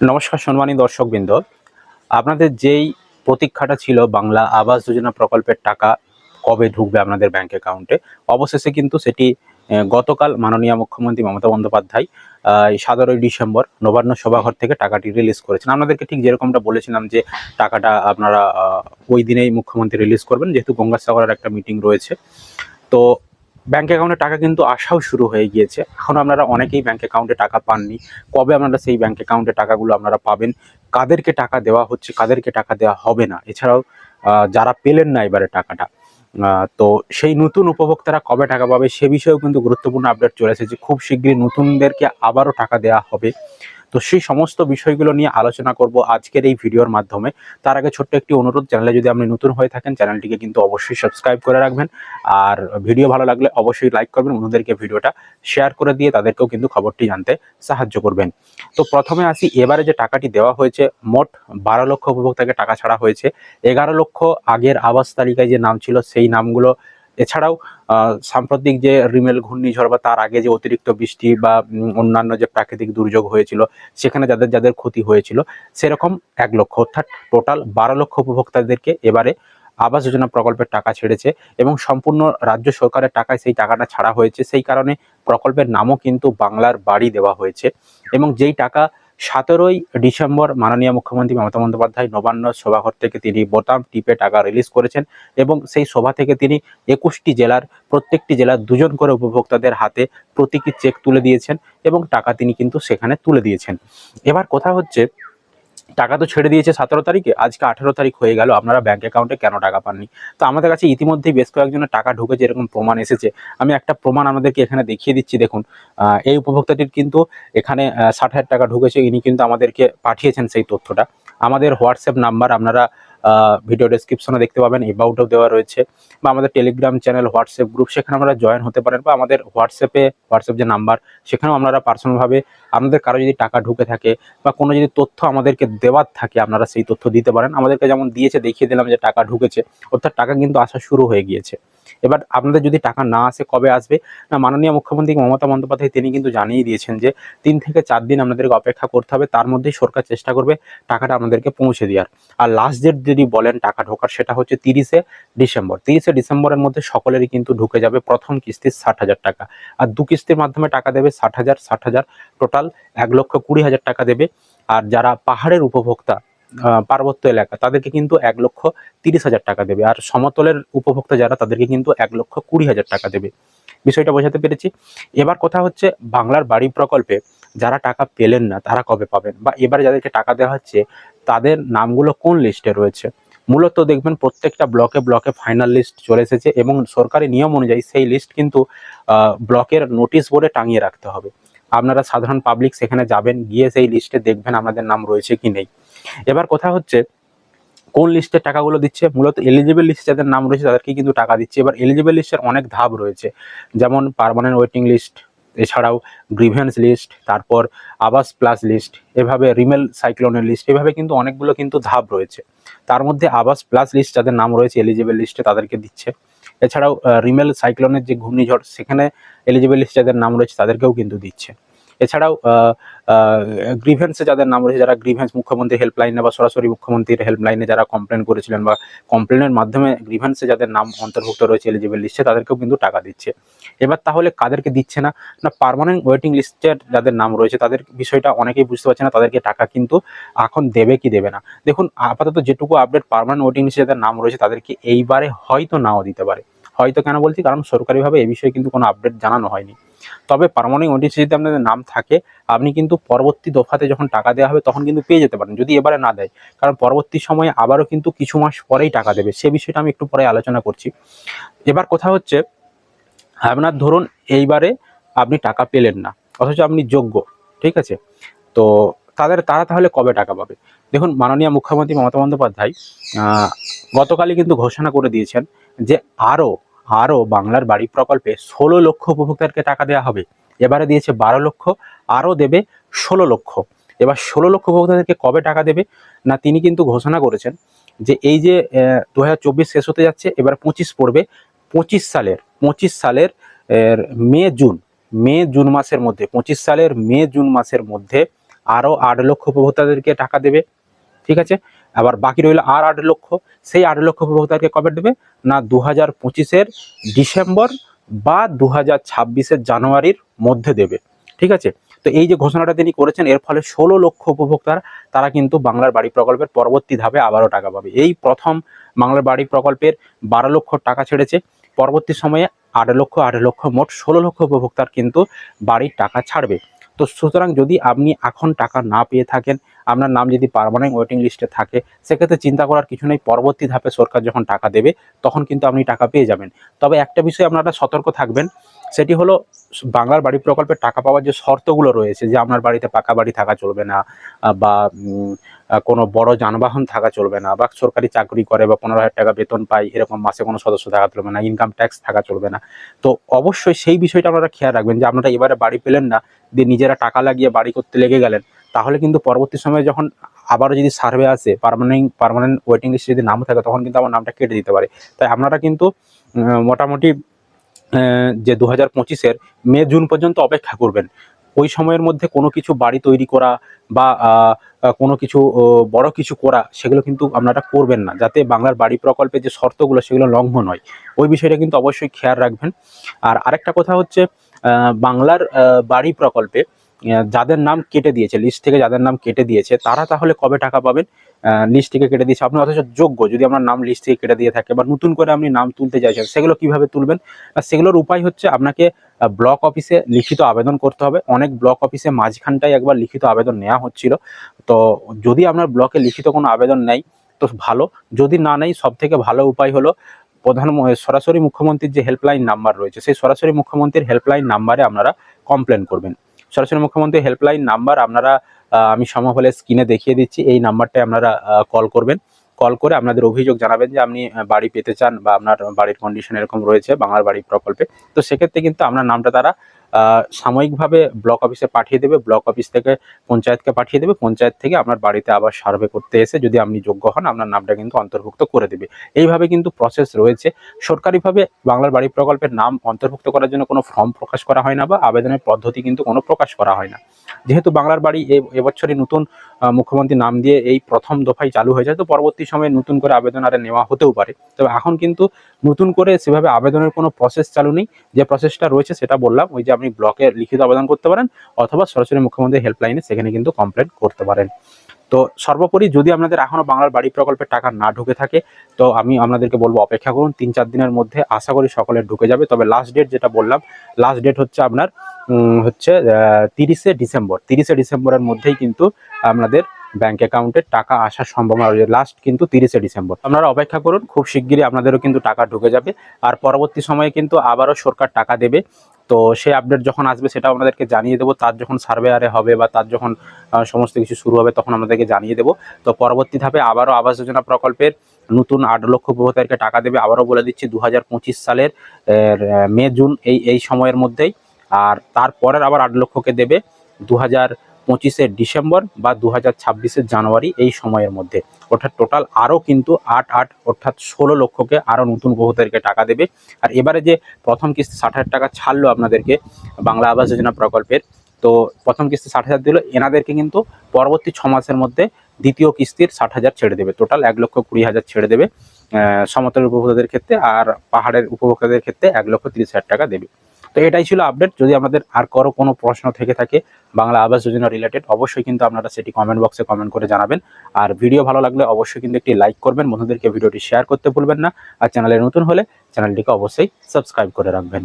নমস্কার সম্মানী দর্শকবৃন্দ। আপনাদের যেই প্রতীক্ষাটা ছিল বাংলা আবাস যোজনা প্রকল্পের টাকা কবে ঢুকবে আপনাদের ব্যাংক অ্যাকাউন্টে অবশেষে কিন্তু সেটি গতকাল মাননীয় মুখ্যমন্ত্রী মমতা বন্দ্যোপাধ্যায় সতেরোই ডিসেম্বর নবান্ন সভাঘর থেকে টাকাটি রিলিজ করেছেন। আপনাদেরকে ঠিক যেরকমটা বলেছিলাম যে, টাকাটা আপনারা ওই দিনেই মুখ্যমন্ত্রী রিলিজ করবেন, যেহেতু গঙ্গাসাগরের একটা মিটিং রয়েছে। তো ব্যাংক অ্যাকাউন্টে টাকা কিন্তু আসাও শুরু হয়ে গিয়েছে। এখন আপনারা অনেকেই ব্যাঙ্ক অ্যাকাউন্টে টাকা পাননি। কবে আপনারা সেই ব্যাঙ্ক অ্যাকাউন্টে টাকাগুলো আপনারা পাবেন? কাদেরকে টাকা দেওয়া হচ্ছে? কাদেরকে টাকা দেওয়া হবে না? এছাড়াও যারা পেলেন না এবারে টাকাটা তো সেই নতুন উপভোক্তারা কবে টাকা পাবে সে বিষয়েও কিন্তু গুরুত্বপূর্ণ আপডেট চলে এসেছে। খুব শীঘ্রই নতুনদেরকে আবারও টাকা দেওয়া হবে। তো সেই সমস্ত বিষয়গুলো নিয়ে আলোচনা করব আজকের এই ভিডিওর মাধ্যমে। তার আগে ছোট্ট একটি অনুরোধ, চ্যানেলে যদি আপনি নতুন হয়ে থাকেন, চ্যানেলটিকে কিন্তু অবশ্যই সাবস্ক্রাইব করে রাখবেন। আর ভিডিও ভালো লাগলে অবশ্যই লাইক করবেন, অন্যদেরকে ভিডিওটা শেয়ার করে দিয়ে তাদেরকেও কিন্তু খবরটি জানতে সাহায্য করবেন। তো প্রথমে আসি, এবারে যে টাকাটি দেওয়া হয়েছে, মোট বারো লক্ষ উপভোক্তাকে টাকা ছাড়া হয়েছে। এগারো লক্ষ আগের আবাস তালিকায় যে নাম ছিল, সেই নামগুলো এছাড়াও সাম্প্রতিক যে রিমেল ঘূর্ণিঝড় বা তার আগে যে অতিরিক্ত বৃষ্টি বা অন্যান্য যে প্রাকৃতিক দুর্যোগ হয়েছিল, সেখানে যাদের যাদের ক্ষতি হয়েছিল, সেরকম এক লক্ষ, অর্থাৎ টোটাল বারো লক্ষ উপভোক্তাদেরকে এবারে আবাস যোজনা প্রকল্পের টাকা ছেড়েছে এবং সম্পূর্ণ রাজ্য সরকারের টাকায় সেই টাকাটা ছাড়া হয়েছে। সেই কারণে প্রকল্পের নামও কিন্তু বাংলার বাড়ি দেওয়া হয়েছে এবং যেই টাকা সতেরোই ডিসেম্বর মাননীয় মুখ্যমন্ত্রী মমতা বন্দ্যোপাধ্যায় নবান্ন সভাঘর থেকে তিনি বোতাম টিপে টাকা রিলিজ করেছেন এবং সেই সভা থেকে তিনি একুশটি জেলার প্রত্যেকটি জেলার দুজন করে উপভোক্তাদের হাতে প্রতীকী চেক তুলে দিয়েছেন এবং টাকা তিনি কিন্তু সেখানে তুলে দিয়েছেন। এবার কথা হচ্ছে টাকা তো ছেড়ে দিয়েছে সতেরো তারিখে, আজকে আঠেরো তারিখ হয়ে গেল, আপনারা ব্যাঙ্ক অ্যাকাউন্টে কেন টাকা পাননি? তো আমাদের কাছে ইতিমধ্যেই বেশ কয়েকজনের টাকা ঢুকেছে, এরকম প্রমাণ এসেছে। আমি একটা প্রমাণ আমাদেরকে এখানে দেখিয়ে দিচ্ছি, দেখুন। এই উপভোক্তাটির কিন্তু এখানে ষাট হাজার টাকা ঢুকেছে, ইনি কিন্তু আমাদেরকে পাঠিয়েছেন সেই তথ্যটা। আমাদের হোয়াটসঅ্যাপ নাম্বার, আপনারা ভিডিও ডেসক্রিপশনে দেখতে পাবেন এবাউটও দেওয়া রয়েছে। বা আমাদের টেলিগ্রাম চ্যানেল হোয়াটসঅ্যাপ গ্রুপ সেখানে আমরা জয়েন হতে পারেন বা আমাদের হোয়াটসঅ্যাপে হোয়াটসঅ্যাপ যে নাম্বার সেখানেও আপনারা পার্সোনালভাবে আপনাদের কারও যদি টাকা ঢুকে থাকে বা কোনো যদি তথ্য আমাদেরকে দেওয়ার থাকে, আপনারা সেই তথ্য দিতে পারেন। আমাদেরকে যেমন দিয়েছে, দেখিয়ে দিলাম যে টাকা ঢুকেছে, অর্থাৎ টাকা কিন্তু আসা শুরু হয়ে গিয়েছে। এবার আপনাদের যদি টাকা না আসে কবে আসবে? না, মাননীয় মুখ্যমন্ত্রী মমতা বন্দ্যোপাধ্যায় তিনি কিন্তু জানিয়ে দিয়েছেন যে তিন থেকে চার দিন আপনাদেরকে অপেক্ষা করতে হবে, তার মধ্যেই সরকার চেষ্টা করবে টাকাটা আপনাদেরকে পৌঁছে দেওয়ার। আর লাস্ট ডেট যদি বলেন টাকা ঢোকার, সেটা হচ্ছে তিরিশে ডিসেম্বর। তিরিশে ডিসেম্বরের মধ্যে সকলেরই কিন্তু ঢুকে যাবে প্রথম কিস্তির ষাট হাজার টাকা। আর দু কিস্তির মাধ্যমে টাকা দেবে ষাট হাজার ষাট হাজার টোটাল এক লক্ষ কুড়ি হাজার টাকা দেবে। আর যারা পাহাড়ের উপভোক্তা পার্বত্য এলাকা, তাদেরকে কিন্তু এক লক্ষ তিরিশ হাজার টাকা দেবে। আর সমতলের উপভোক্তা যারা, তাদেরকে কিন্তু এক লক্ষ কুড়ি হাজার টাকা দেবে। বিষয়টা বোঝাতে পেরেছি। এবার কথা হচ্ছে বাংলার বাড়ি প্রকল্পে যারা টাকা পেলেন না, তারা কবে পাবেন? বা এবারে যাদেরকে টাকা দেওয়া হচ্ছে, তাদের নামগুলো কোন লিস্টে রয়েছে? মূলত দেখবেন প্রত্যেকটা ব্লকে ব্লকে ফাইনাল লিস্ট চলে এসেছে এবং সরকারি নিয়ম অনুযায়ী সেই লিস্ট কিন্তু ব্লকের নোটিশ বোর্ডে টাঙিয়ে রাখতে হবে। আপনারা সাধারণ পাবলিক সেখানে যাবেন, গিয়ে সেই লিস্টে দেখবেন আপনাদের নাম রয়েছে কি নেই। এবার কথা হচ্ছে, কোন লিস্টের টাকাগুলো দিচ্ছে? মূলত এলিজিবল লিস্ট যাদের নাম রয়েছে তাদেরকে কিন্তু টাকা দিচ্ছে। এবার এলিজিবল লিস্টের অনেক ধাপ রয়েছে। যেমন পারমানেন্ট ওয়েটিং লিস্ট এছাড়াও গ্রিভেন্স লিস্ট তারপর আবাস প্লাস লিস্ট এভাবে রিমেল সাইক্লোনের লিস্ট এভাবে কিন্তু অনেকগুলো কিন্তু ধাপ রয়েছে। তার মধ্যে আবাস প্লাস লিস্ট যাদের নাম রয়েছে এলিজিবল লিস্টে তাদেরকে দিচ্ছে। এছাড়াও রিমেল সাইক্লোনের যে ঘূর্ণিঝড়, সেখানে এলিজিবল লিস্ট যাদের নাম রয়েছে তাদেরকেও কিন্তু দিচ্ছে। এছাড়াও গ্রিভেন্সে যাদের নাম রয়েছে, যারা গ্রিভেন্স মুখ্যমন্ত্রী হেল্পলাইনে বা সরাসরি মুখ্যমন্ত্রীর হেল্পলাইনে যারা কমপ্লেন করেছিলেন বা কমপ্লেনের মাধ্যমে গ্রিভেন্সে যাদের নাম অন্তর্ভুক্ত রয়েছে এলিজিবল লিস্টে তাদেরকেও কিন্তু টাকা দিচ্ছে। এবার তাহলে কাদেরকে দিচ্ছে না? না পারমানেন্ট ওয়েটিং লিস্টের যাদের নাম রয়েছে, তাদের বিষয়টা অনেকেই বুঝতে পারছে না, তাদেরকে টাকা কিন্তু এখন দেবে কি দেবে না? দেখুন, আপাতত যেটুকু আপডেট পারমানেন্ট ওয়েটিং লিস্টে যাদের নাম রয়েছে, তাদেরকে এইবারে হয়তো নাও দিতে পারে। হয়তো কেন বলছি? কারণ সরকারিভাবে এই বিষয়ে কিন্তু কোনো আপডেট জানানো হয়নি। তবে পার্মানেন্ট ওটিসি যদি আপনাদের নাম থাকে, আপনি কিন্তু পরবর্তী দফাতে যখন টাকা দেওয়া হবে, তখন কিন্তু পেয়ে যেতে পারেন, যদি এবারে না দেয়। কারণ পরবর্তী সময়ে আবারও কিন্তু কিছু মাস পরেই টাকা দেবে। সে বিষয়টা আমি একটু পরে আলোচনা করছি। এবার কথা হচ্ছে, আপনার ধরুন এইবারে আপনি টাকা পেলেন না, অথচ আপনি যোগ্য, ঠিক আছে? তো তাদের, তারা তাহলে কবে টাকা পাবে? দেখুন, মাননীয় মুখ্যমন্ত্রী মমতা বন্দ্যোপাধ্যায় গতকালই কিন্তু ঘোষণা করে দিয়েছেন যে আরও আরও বাংলার বাড়ি প্রকল্পে ষোলো লক্ষ উপভোক্তাকে টাকা দেওয়া হবে। এবারে দিয়েছে বারো লক্ষ, আরও দেবে ষোলো লক্ষ। এবার ষোলো লক্ষ উপভোক্তাদেরকে কবে টাকা দেবে না তিনি কিন্তু ঘোষণা করেছেন যে এই যে দু হাজার চব্বিশ শেষ হতে যাচ্ছে, এবার পঁচিশ পড়বে। পঁচিশ সালের পঁচিশ সালের মে, জুন মে, জুন মাসের মধ্যে, পঁচিশ সালের মে, জুন মাসের মধ্যে আরও আট লক্ষ উপভোক্তাদেরকে টাকা দেবে। ঠিক আছে? আবার বাকি রইল আর আট লক্ষ। সেই আট লক্ষ উপভোক্তাকে কবে দেবে? না দু হাজার পঁচিশের ডিসেম্বর বা দু হাজার ছাব্বিশের জানুয়ারির মধ্যে দেবে। ঠিক আছে? তো এই যে ঘোষণাটা তিনি করেছেন, এর ফলে ষোলো লক্ষ উপভোক্তার, তারা কিন্তু বাংলার বাড়ি প্রকল্পের পরবর্তী ধাপে আবারও টাকা পাবে। এই প্রথম বাংলার বাড়ি প্রকল্পের বারো লক্ষ টাকা ছেড়েছে। পরবর্তী সময়ে আট লক্ষ আট লক্ষ, মোট ষোলো লক্ষ উপভোক্তার কিন্তু বাড়ির টাকা ছাড়বে। তো সুতরাং যদি আপনি এখন টাকা না পেয়ে থাকেন আপনার নাম যদি পারমানেন্ট ওয়েটিং লিস্টে থাকে, সেক্ষেত্রে চিন্তা করার কিছু নেই। পরবর্তী ধাপে সরকার যখন টাকা দেবে, তখন কিন্তু আপনি টাকা পেয়ে যাবেন। তবে একটা বিষয়ে আপনারা সতর্ক থাকবেন, সেটি হলো বাংলার বাড়ি প্রকল্পের টাকা পাওয়ার যে শর্তগুলো রয়েছে, যে আপনার বাড়িতে পাকা বাড়ি থাকা চলবে না বা কোনো বড় যানবাহন থাকা চলবে না, বা সরকারি চাকরি করে বা পনেরো হাজার টাকা বেতন পায়, এরকম মাসে কোনো সদস্য থাকা চলবে না ইনকাম ট্যাক্স থাকা চলবে না। তো অবশ্যই সেই বিষয়টা আপনারা খেয়াল রাখবেন যে আপনারা এবারে বাড়ি পেলেন না, দিয়ে নিজেরা টাকা লাগিয়ে বাড়ি করতে লেগে গেলেন। তাহলে কিন্তু পরবর্তী সময়ে যখন আবারও যদি সার্ভে আসে পারমানেন্ট পার্মানেন্ট ওয়েটিং লিস্টে যদি নাম থাকে, তখন কিন্তু আমার নামটা কেটে দিতে পারে। তাই আপনারা কিন্তু মোটামুটি যে দু হাজার পঁচিশের মে, জুন পর্যন্ত অপেক্ষা করবেন। ওই সময়ের মধ্যে কোনো কিছু বাড়ি তৈরি করা বা কোনো কিছু বড় কিছু করা, সেগুলো কিন্তু আপনারা করবেন না। যাতে বাংলার বাড়ি প্রকল্পের যে শর্তগুলো, সেগুলো লঙ্ঘন হয়। ওই বিষয়টা কিন্তু অবশ্যই খেয়াল রাখবেন। আর আরেকটা কথা হচ্ছে বাংলার বাড়ি প্রকল্পে যাদের নাম কেটে দিয়েছে লিস্ট থেকে যাদের নাম কেটে দিয়েছে, তারা তাহলে কবে টাকা পাবেন? লিস্ট থেকে কেটে দিয়েছে। আপনি অথচ যোগ্য, যদি আপনার নাম লিস্ট থেকে কেটে দিয়ে থাকে বা নতুন করে আপনি নাম তুলতে চাইছেন, সেগুলো কীভাবে তুলবেন? সেগুলোর উপায় হচ্ছে আপনাকে ব্লক অফিসে লিখিত আবেদন করতে হবে। অনেক ব্লক অফিসে মাঝখানটায় একবার লিখিত আবেদন নেওয়া হচ্ছিল। তো যদি আপনার ব্লকে লিখিত কোনো আবেদন নেই, তো ভালো। যদি না নেই সব থেকে ভালো উপায় হলো, প্রধান সরাসরি মুখ্যমন্ত্রীর যে হেল্পলাইন নাম্বার রয়েছে, সেই সরাসরি মুখ্যমন্ত্রীর হেল্পলাইন নাম্বারে আপনারা কমপ্লেন করবেন। সরাসরি মুখ্যমন্ত্রী হেল্পলাইন নাম্বার আপনারা আমি সম্ভব হলে স্ক্রিনে দেখিয়ে দিচ্ছি। এই নাম্বারটায় আপনারা কল করবেন। কল করে আপনাদের অভিযোগ জানাবেন যে আপনি বাড়ি পেতে চান বা আপনার বাড়ির কন্ডিশন এরকম রয়েছে, বাংলার বাড়ি প্রকল্পে। তো সেক্ষেত্রে কিন্তু আপনার নামটা তারা সাময়িকভাবে ব্লক অফিসে পাঠিয়ে দেবে ব্লক অফিস থেকে পঞ্চায়েতকে পাঠিয়ে দেবে, পঞ্চায়েত থেকে আপনার বাড়িতে আবার সার্ভে করতে এসে যদি আপনি যোগ্য হন, আপনার নামটা কিন্তু অন্তর্ভুক্ত করে দেবে। এইভাবে কিন্তু প্রসেস রয়েছে। সরকারিভাবে বাংলার বাড়ি প্রকল্পের নাম অন্তর্ভুক্ত করার জন্য কোনো ফর্ম প্রকাশ করা হয় না বা আবেদনের পদ্ধতি কিন্তু কোনো প্রকাশ করা হয় না। যেহেতু বাংলার বাড়ি এবছরই নতুন মুখ্যমন্ত্রী নাম দিয়ে এই প্রথম দফায় চালু হয়ে যায়, তো পরবর্তী সময়ে নতুন করে আবেদন আরে নেওয়া হতেও পারে। তবে এখন কিন্তু নতুন করে সেভাবে আবেদনের কোনো প্রসেস চালু নেই। যে প্রসেসটা রয়েছে সেটা বললাম, ওই যে আপনি ব্লকে লিখিত আবেদন করতে পারেন, অথবা সরাসরি মুখ্যমন্ত্রী হেল্পলাইনে সেখানে কিন্তু কমপ্লেন করতে পারেন। তো সর্বোপরি যদি আপনাদের এখনও বাংলার বাড়ি প্রকল্পের টাকা না ঢুকে থাকে, তো আমি আপনাদেরকে বলব অপেক্ষা করুন, তিন চার দিনের মধ্যে আশা করি সকলে ঢুকে যাবে। তবে লাস্ট ডেট যেটা বললাম লাস্ট ডেট হচ্ছে আপনার হচ্ছে তিরিশে ডিসেম্বর। তিরিশে ডিসেম্বরের মধ্যেই কিন্তু আপনাদের ব্যাংক অ্যাকাউন্টে টাকা আসার সম্ভাবনা রয়েছে। লাস্ট কিন্তু তিরিশে ডিসেম্বর। আপনারা অপেক্ষা করুন, খুব শিগগিরই আপনাদেরও কিন্তু টাকা ঢুকে যাবে। আর পরবর্তী সময়ে কিন্তু আবারও সরকার টাকা দেবে। তো সেই আপডেট যখন আসবে সেটা আপনাদেরকে জানিয়ে দেবো। তার যখন সার্ভে আরে হবে বা তার যখন সমস্ত কিছু শুরু হবে তখন আপনাদেরকে জানিয়ে দেবো। তো পরবর্তী ধাপে আবারও আবাস যোজনা প্রকল্পের নতুন আট লক্ষ উপভোক্তাদেরকে টাকা দেবে আবারও বলে দিচ্ছি দু হাজার পঁচিশ সালের মে, জুন এই এই সময়ের মধ্যেই। আর তারপরের আবার আট লক্ষকে দেবে দু হাজার পঁচিশের ডিসেম্বর বা দু হাজার জানুয়ারি এই সময়ের মধ্যে। অর্থাৎ টোটাল আরও কিন্তু আট আট, অর্থাৎ ষোলো লক্ষকে আরও নতুন উপভোক্তাদেরকে টাকা দেবে। আর এবারে যে প্রথম কিস্তি ষাট হাজার টাকা ছাড়লো আপনাদেরকে বাংলা আবাস যোজনা প্রকল্পের, তো প্রথম কিস্তি ষাট হাজার দিল, এনাদেরকে কিন্তু পরবর্তী ছ মাসের মধ্যে দ্বিতীয় কিস্তির ষাট হাজার ছেড়ে দেবে। টোটাল এক লক্ষ কুড়ি হাজার ছেড়ে দেবে। সমতল উপভোক্তাদের ক্ষেত্রে আর পাহাড়ের উপভোক্তাদের ক্ষেত্রে এক লক্ষ তিরিশ হাজার টাকা দেবে। তো এটাই ছিল আপডেট যদি আপনাদের আর কারও কোনো প্রশ্ন থেকে থাকে বাংলা আবাস যোজনা রিলেটেড অবশ্যই কিন্তু আপনারা সেটি কমেন্ট বক্সে কমেন্ট করে জানাবেন। আর ভিডিও ভালো লাগলে অবশ্যই কিন্তু একটি লাইক করবেন, বন্ধুদেরকে ভিডিওটি শেয়ার করতে ভুলবেন না। আর চ্যানেলে নতুন হলে চ্যানেলটিকে অবশ্যই সাবস্ক্রাইব করে রাখবেন।